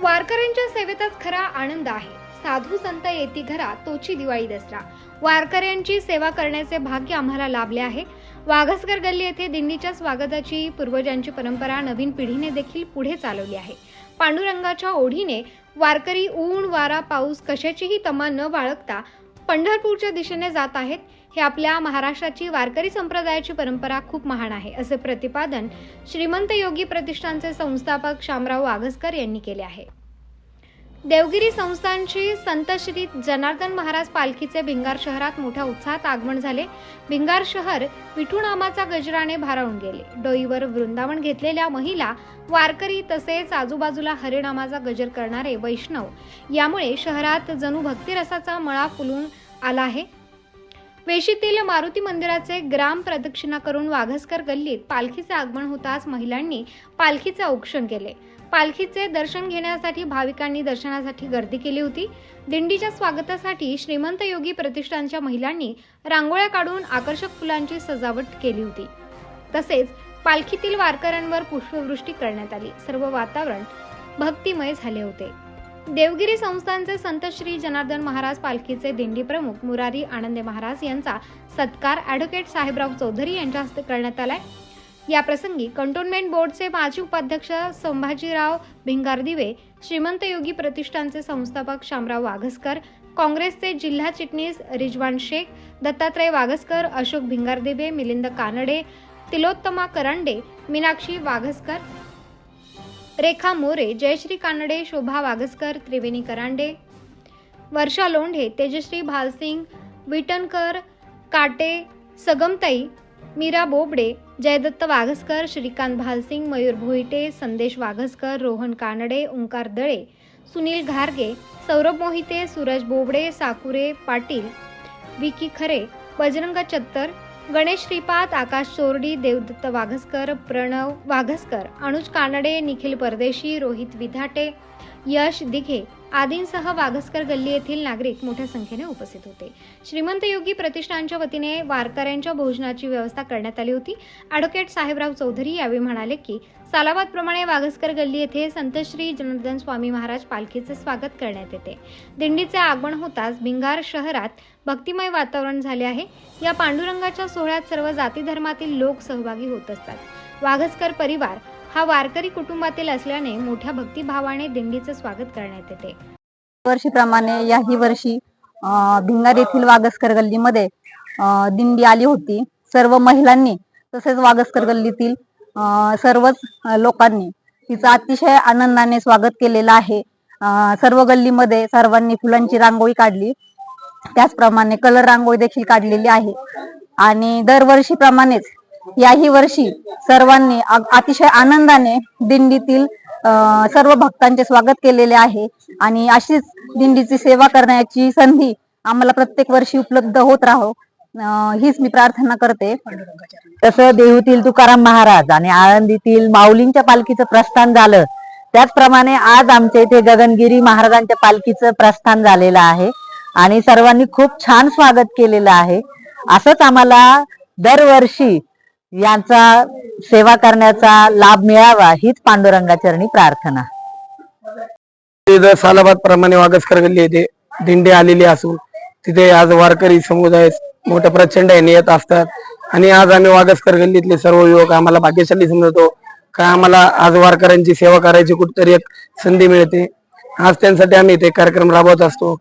वारकऱ्यांच्या सेवेतच खरा आनंद आहे. साधू संत येती घरा तोची दिवाळी दसरा. वारकऱ्यांची सेवा करण्याचे भाग्य आम्हाला लाभले आहे. वाघसकर गल्ली येथे दिंडीच्या स्वागताची पूर्वजांची परंपरा नवीन पिढीने देखील पुढे चालवली आहे. पांडुरंगाच्या ओढीने वारकरी ऊन वारा पाऊस कशाचीही तमा न बाळगता पंढरपूरच्या दिशेने जात आहेत. हे आपल्या महाराष्ट्राची वारकरी संप्रदायाची परंपरा खूप महान आहे असे प्रतिपादन श्रीमंत योगी प्रतिष्ठानचे संस्थापक शामराव वाघसकर यांनी केले आहे. देवगिरी संस्थानची संत श्री जनार्दन महाराज पालखीचे भिंगार शहरात मोठ्या उत्साहात आगमन झाले. भिंगार शहर विठूनामाचा गजराने भारावून गेले. डोईवर वृंदावन घेतलेल्या महिला वारकरी तसेच आजूबाजूला हरिनामाचा गजर करणारे वैष्णव यामुळे शहरात जणू भक्तिरसाचा मळा फुलून आला आहे. वेशीतील मारुती मंदिराचे ग्राम प्रदक्षिणा करून वाघसकर गल्लीत पालखीचे आगमन होताच महिलांनी पालखीचे औक्षण केले. पालखीचे दर्शन घेण्यासाठी भाविकांनी दर्शनासाठी गर्दी केली होती. दिंडीच्या स्वागतासाठी श्रीमंत योगी प्रतिष्ठानच्या महिलांनी रांगोळ्या काढून आकर्षक फुलांची सजावट केली होती. तसेच पालखीतील वारकऱ्यांवर पुष्पवृष्टी करण्यात आली. सर्व वातावरण भक्तिमय झाले होते. देवगिरी संस्थानचे संत श्री जनार्दन महाराज पालखीचे दिंडी प्रमुख मुरारी आनंदे महाराज यांचा सत्कार ॲडव्होकेट साहेबराव चौधरी यांच्या हस्ते करण्यात आलाय. या प्रसंगी कंटोन्मेंट बोर्डचे माजी उपाध्यक्ष संभाजीराव भिंगारदिवे श्रीमंत योगी प्रतिष्ठानचे संस्थापक शामराव वाघसकर काँग्रेसचे जिल्हा चिटणीस रिजवान शेख दत्तात्रय वाघसकर अशोक भिंगारदिवे मिलिंद कानडे तिलोत्तमा करांडे मीनाक्षी वाघसकर रेखा मोरे जयश्री कानडे शोभा वागसकर त्रिवेणी करांडे वर्षा लोंढे तेजश्री भालसिंग विटणकर काटे सगमताई मीरा बोबडे जयदत्त वाघसकर श्रीकांत भालसिंग मयूर भोईटे संदेश वाघसकर रोहन कानडे ओंकार दळे सुनील घारगे सौरभ मोहिते सूरज बोबडे साकुरे पाटील विकी खरे बजरंग चत्तर गणेश श्रीपाद आकाश चोरडी देवदत्त वाघसकर प्रणव वाघसकर अनुज कानडे निखिल परदेशी रोहित विधाटे यश दिघे आदींसह वाघसकर गल्ली येथील नागरिक मोठ्या संख्येने उपस्थित होते. श्रीमंत योगी प्रतिष्ठानच्या वतीने वारकऱ्यांच्या भोजनाची व्यवस्था करण्यात आली होती. ॲडव्होकेट साहेबराव चौधरी यावेळी म्हणाले की सालाबादप्रमाणे वाघसकर गल्ली येथे संत श्री जनार्दन स्वामी महाराज पालखीचे स्वागत करण्यात येते. दिंडीचे आगमन होताच भिंगार शहरात भक्तिमय वातावरण झाले आहे. या पांडुरंगाच्या सोहळ्यात सर्व जाती धर्मातील लोक सहभागी होत असतात. वाघसकर परिवार हा वारकरी कुटुंबातील असल्याने मोठ्या भक्तिभावाने दिंडीचे स्वागत करण्यात येते. वर्षीप्रमाणे याही वर्षी भिंगार येथील वागसकर गल्लीमध्ये दिंडी आली होती. सर्व महिलांनी तसेच वागसकर गल्लीतील सर्वच लोकांनी तिचं अतिशय आनंदाने स्वागत केलेलं आहे. सर्व गल्लीमध्ये सर्वांनी फुलांची रांगोळी काढली. त्याचप्रमाणे कलर रांगोळी देखील काढलेली आहे. आणि दरवर्षीप्रमाणेच याही वर्षी सर्वांनी अतिशय आनंदाने दिंडीतील सर्व भक्तांचे स्वागत केलेले आहे. आणि अशीच दिंडीची सेवा करण्याची संधी आम्हाला प्रत्येक वर्षी उपलब्ध होत राहो. हीच मी प्रार्थना करते. तसं देहूतील तुकाराम महाराज आणि आळंदीतील माऊलींच्या पालखीचं प्रस्थान झालं. त्याचप्रमाणे आज आमच्या इथे गगनगिरी महाराजांच्या पालखीचं प्रस्थान झालेलं आहे. आणि सर्वांनी खूप छान स्वागत केलेलं आहे. असंच आम्हाला दरवर्षी यांचा सेवा करण्याचा लाभ मिळावा हीच पांडुरंगाचरणी प्रार्थना. सालाबाद प्रमाणे वागसकर गल्ली येथे दिंडी आलेली असून तिथे आज वारकरी समुदाय मोठ्या प्रचंड येत असतात. आणि आज आम्ही वागसकर गल्लीतले सर्व युवक आम्हाला भाग्यशाली समजतो. का आम्हाला आज वारकऱ्यांची सेवा करायची कुठतरी एक संधी मिळते. आज त्यांसाठी आम्ही इथे कार्यक्रम राबवत असतो.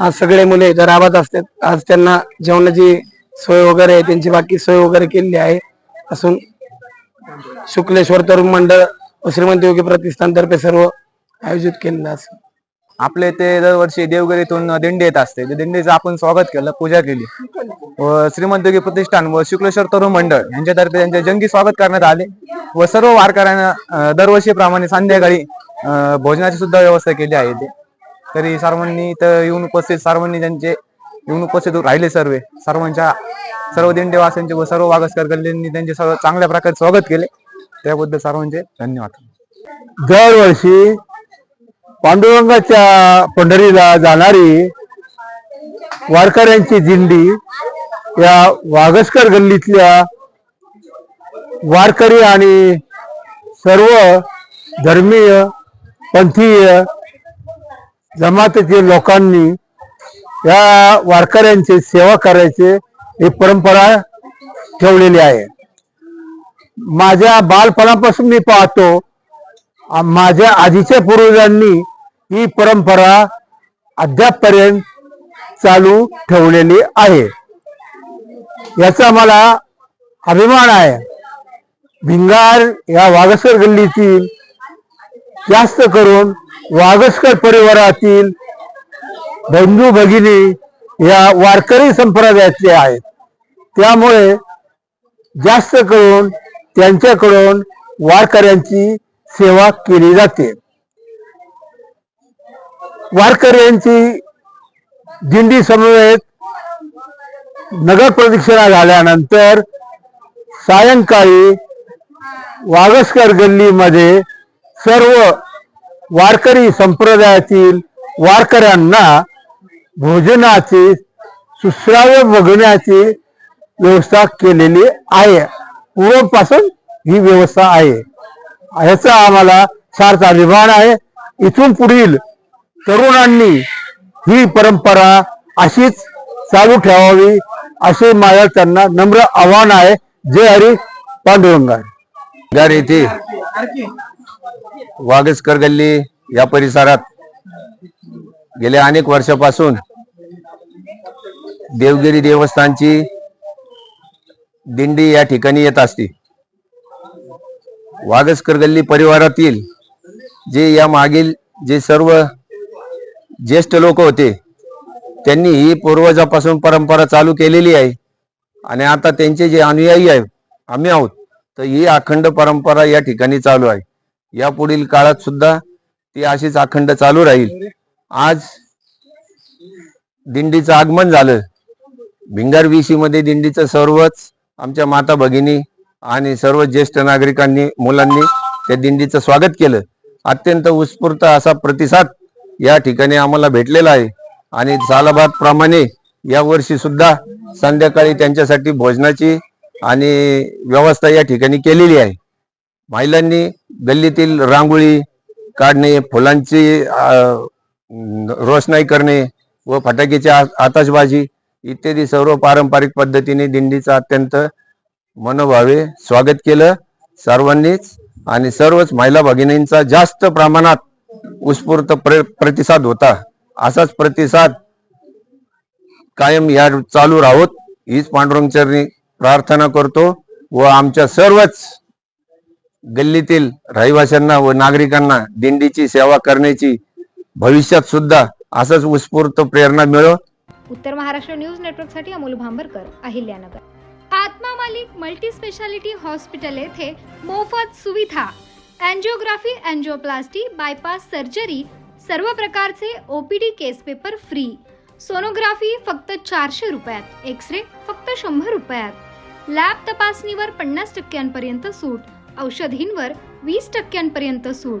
आज सगळे मुले इथे राबत असतात. आज त्यांना जेवणाची सोय वगैरे आहे त्यांची बाकी सोय वगैरे केलेली आहे. असून शुक्लेश्वर तरुण मंडळ व श्रीमंत योगी प्रतिष्ठानतर्फे सर्व आयोजित केलेलं असं. आपल्या इथे दरवर्षी देवगिरीतून दिंडी येत असते. दिंडीचं आपण स्वागत केलं पूजा केली. व श्रीमंत योगी प्रतिष्ठान व शुक्लेश्वर तरुण मंडळ यांच्यातर्फे त्यांचे जंगी स्वागत करण्यात आले. व सर्व वारकऱ्यांना दरवर्षीप्रमाणे संध्याकाळी भोजनाची सुद्धा व्यवस्था केली आहे इथे. तरी सर्वांनी इथं येऊन उपस्थित सर्वांनी त्यांचे येऊन उपस्थित राहिले सर्व. सर्वांच्या सर्व दिंडेवासियांचे व सर्व वागसकर गल्लींनी त्यांचे सर्व चांगल्या प्रकारे स्वागत केले. त्याबद्दल सर्वांचे धन्यवाद. दरवर्षी पांडुरंगाच्या पंढरीला जाणारी वारकऱ्यांची दिंडी या वागसकर गल्लीतल्या वारकरी आणि सर्व धर्मीय पंथीय जमातीतील लोकांनी या वारकऱ्यांची सेवा करायची ही परंपरा ठेवलेली आहे. माझ्या बालपणापासून मी पाहतो माझ्या आधीच्या पूर्वजांनी ही परंपरा अद्यापपर्यंत चालू ठेवलेली आहे. याचा मला अभिमान आहे. भिंगार या वागसकर गल्लीतील जास्त करून वागसकर परिवारातील बंधू भगिनी या वारकरी संप्रदायातले आहेत. त्यामुळे जास्त करून त्यांच्याकडून वारकऱ्यांची सेवा केली जाते. वारकऱ्यांची दिंडी समवेत नगर प्रदक्षिणा झाल्यानंतर सायंकाळी वागसकर गल्लीमध्ये सर्व वारकरी संप्रदायातील वारकऱ्यांना भोजनाची सुश्राव्य बघण्याची व्यवस्था केलेली आहे. पूर्वपासून ही व्यवस्था आहे. ह्याचा आम्हाला सारचा अभिमान आहे. इथून पुढील तरुणांनी ही परंपरा अशीच चालू ठेवावी असे माझ्या त्यांना नम्र आव्हान आहे. जय हरी पांडुरंगा. येथे वागसकर गल्ली या परिसरात. गेल्या अनेक वर्षापासून देवगिरी देवस्थानची दिंडी या ठिकाणी येत असते. वागसकर गल्ली परिवारातील जे या मागील जे सर्व ज्येष्ठ लोक होते त्यांनी ही पूर्वजापासून परंपरा चालू केलेली आहे आणि आता त्यांचे जे अनुयायी आहे आम्ही आहोत तर ही अखंड परंपरा या ठिकाणी चालू आहे. या पुढील काळात सुद्धा ती अशीच अखंड चालू राहील. आज दिंडीचं आगमन झालं. भिंगार विशी मध्ये दिंडीचं सर्वच आमच्या माता भगिनी आणि सर्व ज्येष्ठ नागरिकांनी मुलांनी त्या दिंडीचं स्वागत केलं. अत्यंत उत्स्फूर्त असा प्रतिसाद या ठिकाणी आम्हाला भेटलेला आहे. आणि सालाबाद प्रमाणे या वर्षी सुद्धा संध्याकाळी त्यांच्यासाठी भोजनाची आणि व्यवस्था या ठिकाणी केलेली आहे. महिलांनी गल्लीतील रांगोळी काढणे फुलांची रोषणाई करणे व फटाक्याची आताशबाजी इत्यादी सर्व पारंपरिक पद्धतीने दिंडीचं अत्यंत मनोभावे स्वागत केलं. सर्वांनीच आणि सर्वच महिला भगिनींचा जास्त प्रमाणात उत्स्फूर्त प्र प्रतिसाद होता. असाच प्रतिसाद कायम या चालू राहोत. हीच पांडुरंग चरणी प्रार्थना करतो व आमच्या सर्वच गल्लीतील रहिवाशांना व नागरिकांना दिंडीची सेवा करण्याची भविष्यात सुद्धा असंच उत्स्फूर्त प्रेरणा मिळो. उत्तर महाराष्ट्र न्यूज नेटवर्कसाठी Amol Bhambarkar Ahilyanagar. Atma Malik multi speciality hospital येथे मोफत सुविधा. अँजिओग्राफी अँजिओप्लास्टी बायपास सर्जरी सर्व प्रकारचे OPD case paper free sonography फक्त चारशे रुपयात. एक्स रे फक्त शंभर रुपयात. लॅब तपासणीवर पन्नास टक्क्यांपर्यंत सूट. औषधींवर वीस टक्क्यांपर्यंत सूट.